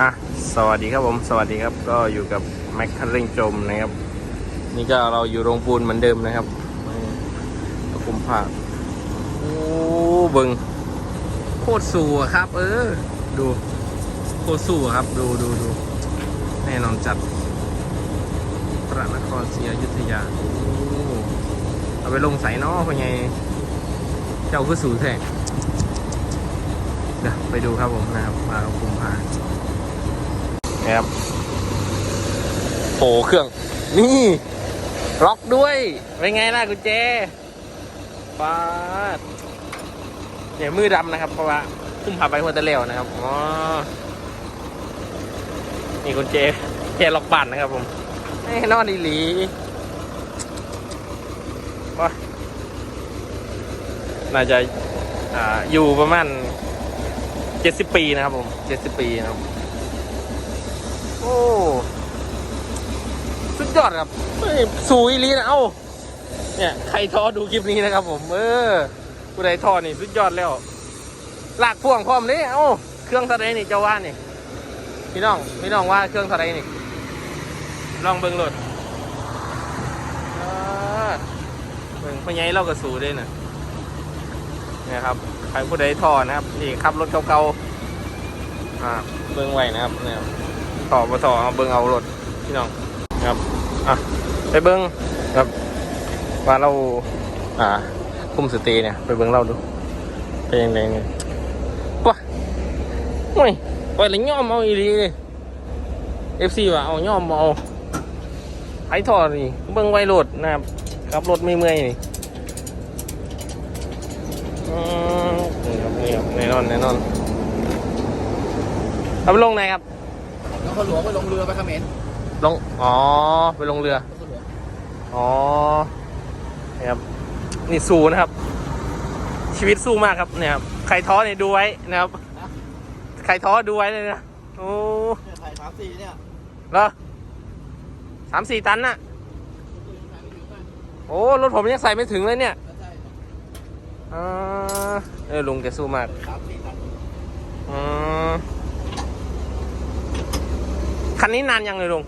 อะสวัสดีครับผมสวัสดีครับก็อยู่กับแม็กคันเร่งจมนะครับ นี่ก็เราอยู่โรงปูนเหมือนเดิมนะครับคุมผ้าโอ้เบิงโคตรสูอะครับ เออ ดูโคตรสูอะครับ ดูดูดูแน่นอนจัดพระนครศรีอยุธยาเอาไปลงใส่นอเป็นไงเจ้าคือสูแท้เดี๋ยวไปดูครับผมนะครับมาเอาคุมผ้า นะครับโหเครื่อง นี่ ล็อกด้วยเป็นไงล่ะกุญแจปาดเนี่ยมือดำนะครับ เพราะว่าพุ่มผ่าไปหัวตะเลวนะครับอ๋อนี่กุญแจแค่ล็อกบัตรนะครับผมไอ้นอนดีหลีว้าน่าจะอาอยู่ประมาณเจ็ดสิบปีนะครับผมเจ็ดสิบปีนะครับ โอ้ สุด ยอดครับเฮ้ยสูอีหลีนะเอ้าเนี่ยใครท้อดูคลิปนี้นะครับ ผม เออผู้ใดท้อนี่สุดยอดแล้วลากพ่วงพร้อมนี่เอ้าเครื่องเท่าไรนี่เจ้าว่านี่พี่น้องพี่น้องว่าเครื่องเท่าไรนี่ลองเบิ่งรถเออเบิ่งพ่อใหญ่เราก็สูด้วยนะเนี่ยครับใครผู้ใดท้อนะครับนี่ขับรถเก่าๆอ่าเบิ่งไว้นะครับเนี่ยต่อมาต่อเอาเบิ้งเอารถพี่น้องครับ อะไปเบิ้งครับว่าเรา อ่า คุมสตีเนี่ย ไปเบิ้งเราดูเป็นยังไงเนี่ยว้าโอ้ยไปเลยย่อมเอาอีหลีเลยเอฟซีว่ะเอาย่อมเอาไอ้ทอดนี่เบิ้งไว้รถนะครับขับรถไม่เมื่อยนี่อืมนี่ครับนี่ครับแน่นอนแน่นอนเอาไปลงไหนครับแล้วเขาหลวงไปลงเรือไปเขมร ลง อ๋อ ไปลงเรือเขาหลวงอ๋อนี่ครับ นี่สู้นะครับ ชีวิตสู้มากครับเนี่ยครับ ใครท้อเนี่ยดูไว้นะครับ ใครท้อดูไว้เลยนะ โอ้เนี่ยถ่ายสามสี่เนี่ยเหรอสามสี่ตันน่ะ โอ้ รถผมยังใส่ไม่ถึงเลยเนี่ยใช่อ่าเออลุงแกสู้มากสามสี่ตันอืมคันนี้นานยังเลยลุง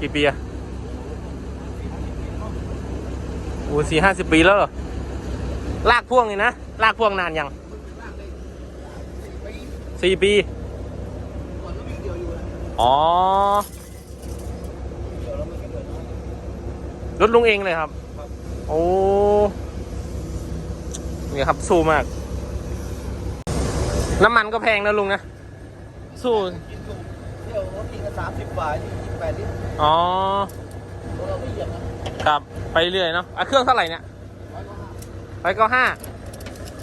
กี่ปีอะโอ้สี่ห้าสิบปีแล้วเหรอ ลากพ่วงนี่นะ ลากพ่วงนานยังสี่ปี อ๋อ รถลุงเองเลยครับ โอ้นี่ครับ สู้มาก น้ำมันก็แพงนะลุงนะ สู้ เที่ยวรถกินกันสามสิบบาทยี่สิบแปดลิตรอ๋อรถเราไม่เหยียบนะครับไปเรื่อยเนาะอะเครื่องเท่าไหร่เนี่ยร้อยกว่าห้าร้อยเก้าห้า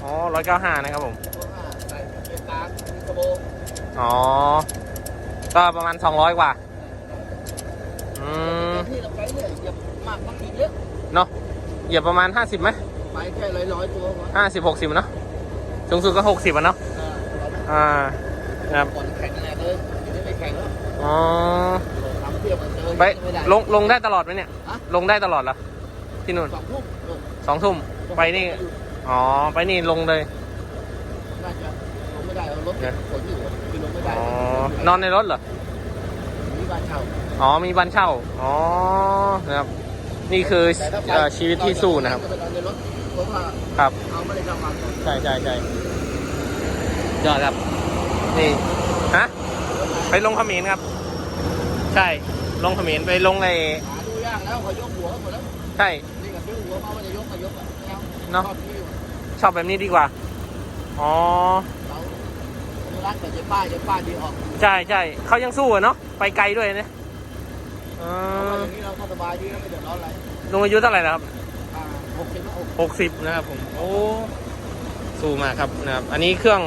อ๋อร้อยเก้าห้านะครับผมร้อยห้าใส่เกียร์กลางมีกระโบอ๋อ ก็ประมาณสองร้อยกว่า อืมที่เราไปเนี่ยเหยียบมากบางทีเยอะเนาะเหยียบประมาณห้าสิบไหมไปแค่ร้อยร้อยตัวก่อนห้าสิบหกสิบเนาะสูงสุดก็หกสิบอะเนาะอ่าเราไม่อ่านะครับก่อนแข่งอะไรเลย อ๋อ ทำเที่ยวมันเจอไปไม่ได้ ลงลงได้ตลอดไหมเนี่ย ฮะ ลงได้ตลอดเหรอที่นู่นสองทุ่มลงสองทุ่มไปนี่ อ๋อ ไปนี่ลงเลย น่าจะลงไม่ได้เอารถติดฝนอยู่คือลงไม่ได้อ๋อ นอนในรถเหรอ มีบ้านเช่า อ๋อ มีบ้านเช่า อ๋อ นะครับ นี่คือแต่ถ้าไปเอ่อชีวิตที่สู้นะครับก็ไปนอนในรถเพราะว่าครับเอาไม่ได้ทำงานก่อนใช่ใช่ใช่ยอดครับ นี่ ฮะ ไปลงเขมรครับ ใช่ ลงเขมรไปลงไอ้หาดูยากแล้วเขายกหัวหมดแล้วใช่ นี่กับซื้อหัวมาว่าจะยกมายกอะไม่เอาเนาะชอบที่ชอบแบบนี้ดีกว่า อ๋อ เรารักแต่เจ๊ป้ายเจ๊ป้ายดีออกใช่ใช่เขายังสู้อะเนาะ ไปไกลด้วยเนี่ยเอเพราะว่าออย่างนี้เราก็สบายดีเราไม่เดือดร้อนอะไรลุงอายุเท่าไหร่แล้วครับ อ่าหกสิบหกหกสิบนะครับผม โอ้ สู้มากครับนะครับ อันนี้เครื่อง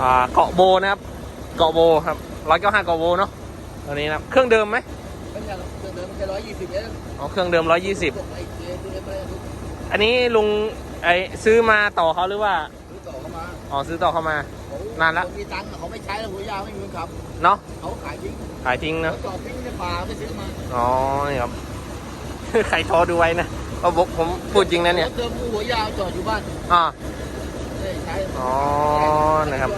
อ่า เกาะโบนะครับ เกาะโบครับร้อยเก้าห้าเกาะโบเนาะ ตัวนี้นะครับเครื่องเดิมไหมไม่ใช่เครื่องเดิมมันแค่ร้อยยี่สิบเองอ๋อเครื่องเดิมร้อยยี่สิบพวกไอ้เจ๊ที่เอ็มอะไรทุกอันนี้ลุงไอซื้อมาต่อเขาหรือว่าซื้อต่อเข้ามาอ๋อซื้อต่อเข้ามา เขานานละ คมีตังค์เขาไม่ใช้แล้วหัวยาวไม่มีเงินขับเนาะเขาขายทิ้งขายทิ้งเขาเนาะจอดทิ้งในป่าไม่ซื้อมาอ๋อนี่ครับ ใครท้อดูไว้นะเพราะผมผมพูดจริงนะเนี่ยรถเดิมกูหัวยาวจอดอยู่บ้านอ่าไม่ได้ใช้อ๋อนะครับ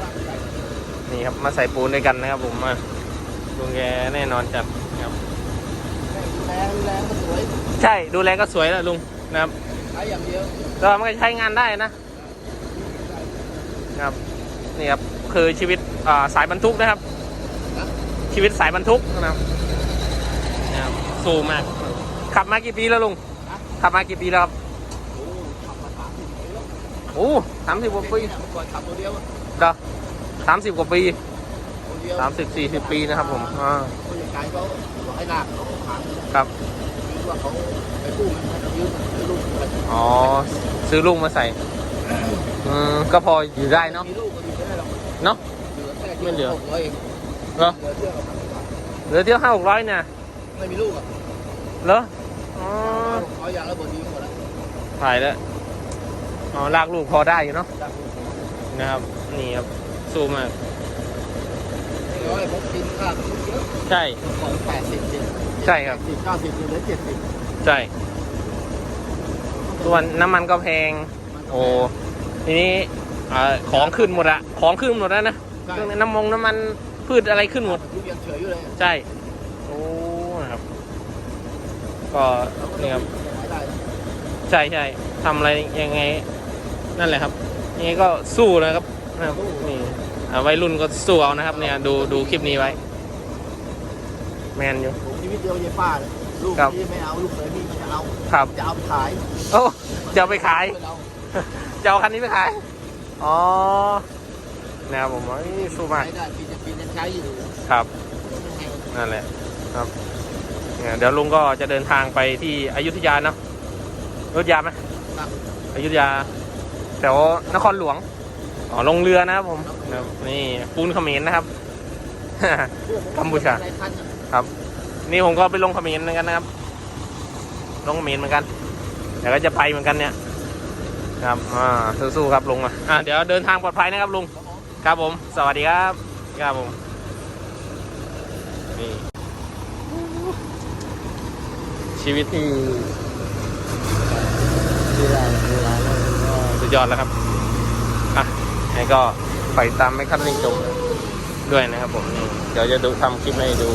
นี่ครับมาใส่ปูนด้วยกันนะครับผมมา ลุงแกแน่นอนจัดครับ แรงแรงก็สวยใช่ดูแลก็สวยแล้วลุงนะครับใช้อย่างเดียวก็มันก็ใช้งานได้นะนะครับนี่ครับคือชีวิตอ่าสายบรรทุกนะครับนะชีวิตสายบรรทุกนะครับนะครับสู้มาก ขับมากี่ปีแล้วลุงนะขับมากี่ปีแล้วครับโอ้ขับมาสามสิบปีแล้วโอ้สามสิบกว่าปีเนี่ยเมื่อก่อนขับตัวเดียวอะเด้อสามสิบกว่าปีตัวเดียว สามสิบสี่สิบปีนะครับผมอ่าผู้จัดการเขาบอกให้ลากเขาผ่านครับคิดว่าเขาไปกู้เงินให้เขายืมซื้อลูกไปอ๋อซื้อลูกมาใส่อืมก็พออยู่ได้เนาะมีลูกก็ดีไม่ได้หรอกเนาะเหลือแค่ไม่เหลือหกร้อยเองเหรอเหลือเที่ยวกับพันกว่าเหลือเที่ยวห้าหกร้อยเนี่ยไม่มีลูกอะเหรออ๋อเขาอยากระเบิดดีหมดแล้วถ่ายแล้วอ๋อลากลูกพอได้อยู่เนาะลากลูกนะครับนี่ครับสู้มากไม่ ร้อยผมกินข้าวทุกเยอะใช่ก่อนแปดสิบเจ็ดใช่ครับ สิบเก้าสิบเหลือเจ็ดสิบใช่ ส่วนน้ำมันก็แพง โอ้ทีนี้อ่าของขึ้นหมดอะของขึ้นหมดแล้วนะใช่เครื่องน้ำมงน้ำมันพืชอะไรขึ้นหมด ทุกยังเฉยอยู่เลยใช่ โอ้นะครับ ก็เราก็นี่ครับขายได้นะใช่ใช่ทำอะไรยังไง นั่นแหละครับนี่ก็สู้นะครับนะครับนี่อ่า วัยรุ่นก็สู้เอานะครับเนี่ยดูดูคลิปนี้ไว้ แมนอยู่ผมชีวิตเดียวกับยายป้าเลยลูกครับที่ไม่เอาลูกเคยพี่จะเอาครับจะเอาไปขายโอ้จะเอาไปขายไม่เอาจะเอาคันนี้ไปขาย อ๋อนะครับผมว่าสู้มากขายได้ปีจะปียังใช้อยู่ครับนั่นแหละครับเนี่ยเดี๋ยวลุงก็จะเดินทางไปที่อยุธยาเนาะอยุธยาไหมครับอยุธยาแถวนครหลวงอ๋อลงเรือนะครับผมนะ ครับนี่ปูนเขมรนะครับ กัมพูชาอะไรคันน่ะครับ นี่ผมก็ไปลงเขมรเหมือนกันนะครับ ลงเขมรเหมือนกันเดี๋ยวก็จะไปเหมือนกันเนี่ย ครับอ่าสู้ๆครับลุงอะอ่าเดี๋ยวเดินทางปลอดภัยนะครับลุงครับผม สวัสดีครับครับผมนี่ชีวิตที่ที่ร้านที่ร้านก็สุดยอดแล้วครับอะยังไงก็ ไปตามไม่คัดลิงจมด้วยนะครับผมนี่เดี๋ยวจะดูทำคลิปให้ดู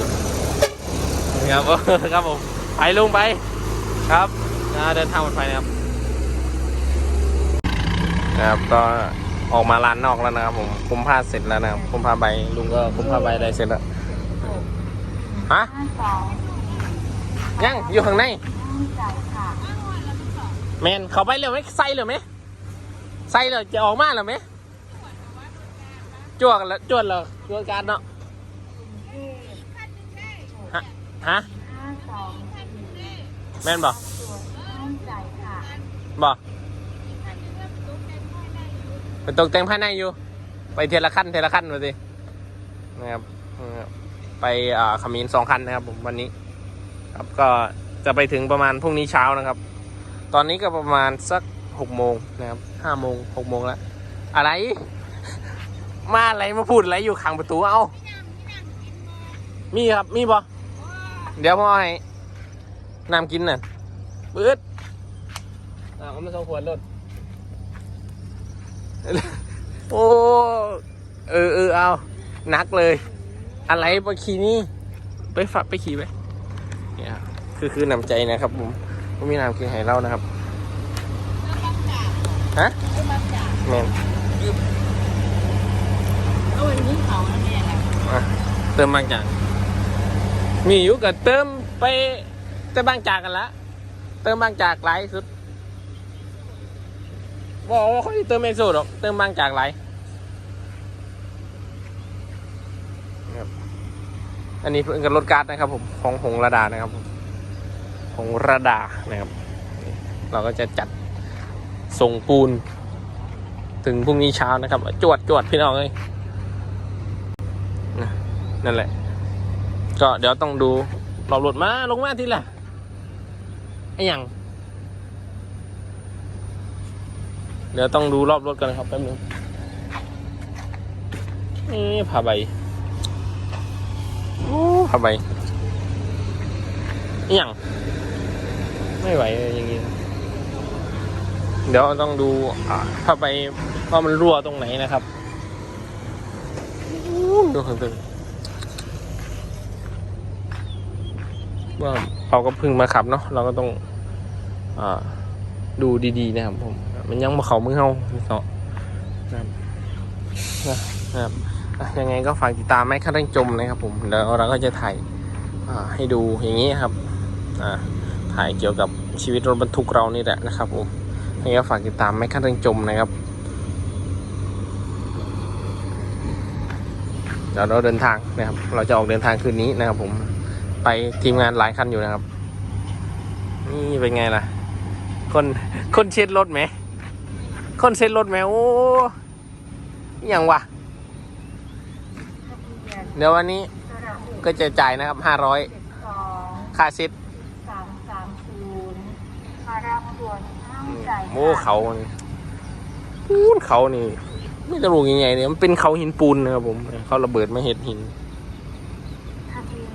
นะครับครับผมไปลุงไปครับนะเดินทางปลอดภัยนะครับนะครับก็ออกมาร้านนอกแล้วนะครับผมคุมผ้าเสร็จแล้วนะครับคุมผ้าใบลุงก็คุมผ้าใบอะไรเสร็จแล้วฮะยังอยู่ข้างในแมนเขาไปเร็วไหมใส่เร็วไหมใส่เลยจะออกมาเร็วไหม จวดแล้วจวดเลยจวดการเนาะฮะฮะแมนบอกบอกเป็นตกแต่งภายในอยู่ ไปเทละขั้นเทละขั้นมาสินะครับนะครับ ไปอ่าขมิ้นสองคันนะครับ ผมวันนี้ ครับก็จะไปถึงประมาณพรุ่งนี้เช้านะครับ ตอนนี้ก็ประมาณสักหกโมงนะครับห้าโมงหกโมงแล้วอะไร มาอะไรมาพูดอะไรอยู่ข้างประตูเอามีครับมีบ่เดี๋ยวพ่อให้น้ำกินน่ะปื๊ดอ่าเอามาสองขวดรถโอ้เออเออเอานักเลย อะไรไปขี่นี่ไปฝักไปขี่ไปเนี่ยครับคือคือนำใจนะครับผมผมมีน้ำกินให้เรานะครับฮะแมน เอาวันนี้เขาแล้วเนี่ยแหละอะเติมบางจาก มีอยู่กับเติมไปเติมบางจากกันละเติมบางจากหลายสุดบอกว่าเขาสิเติมเอโซหรอกเติมบางจากหลายครับอันนี้เป็นกับรถการ์ดนะครับ ผมของหงระดานะครับผมหงระดานะครับนี่เราก็จะจัดส่งปูน ถึงพรุ่งนี้เช้านะครับ จวดจวดพี่น้องเลย นั่นแหละ ก็เดี๋ยวต้องดูหลอบรถมาลงมาทีละไอ้หยังเดี๋ยวต้องดูรอบรถกันนะครับแป๊บนึงนี่ผ้าใบโอ้ผ้าใบไอ้หยังไม่ไหวเลยอย่างงี้ เดี๋ยวต้องดูอ่าผ้าใบว่ามันรั่วตรงไหนนะครับอู้ดูข้างตึง ว่าเราก็เพิ่งมาขับเนาะเราก็ต้องอดูดีๆนะครับผม มันยังมาเขามือเฮาเนาะนะครับนะครับยังไงก็ฝากติดตามไม่ขั้นเร่งจมนะครับผมเดี๋ยวเราก็จะถ่ายให้ดูอย่างนี้ครับถ่ายเกี่ยวกับชีวิตรถบรรทุกเรานี่แหละนะครับผมยังไงก็ฝากติดตามไม่ขั้นเร่งจมนะครับเดี๋ยวเราเดินทางนะครับ เราจะออกเดินทางคืนนี้นะครับผม ไปทีมงานหลายคันอยู่นะครับ นี่เป็นไงล่ะ คนคนเช็ดรถไหม คนเช็ดรถไหมโอ้อหย่างวะเดี๋ยววันนี้ก็จะจ่ายนะครับห้าร้อยสองค่าเช็ดสามสามศูนย์มารับส่วนห้ามจ่ายโอ้เขานี่ปูนเขานี่ ไม่จะรู้ยังไงเนี่ยมันเป็นเขาหินปูนนะครับผม เขาระเบิดมาเห็ดหินทะเบียน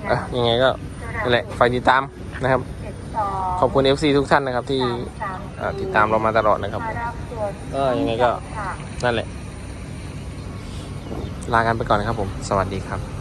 อะยังไงก็นั่นแหละฝากติดตามนะครับเจ็ดสองขอบคุณ FC ทุกท่านนะครับ ที่สามอ่าติดตามเรามาตลอดนะครับมารับส่วนเออยังไงก็ค่ะนั่นแหละ ลากันไปก่อนนะครับผม สวัสดีครับ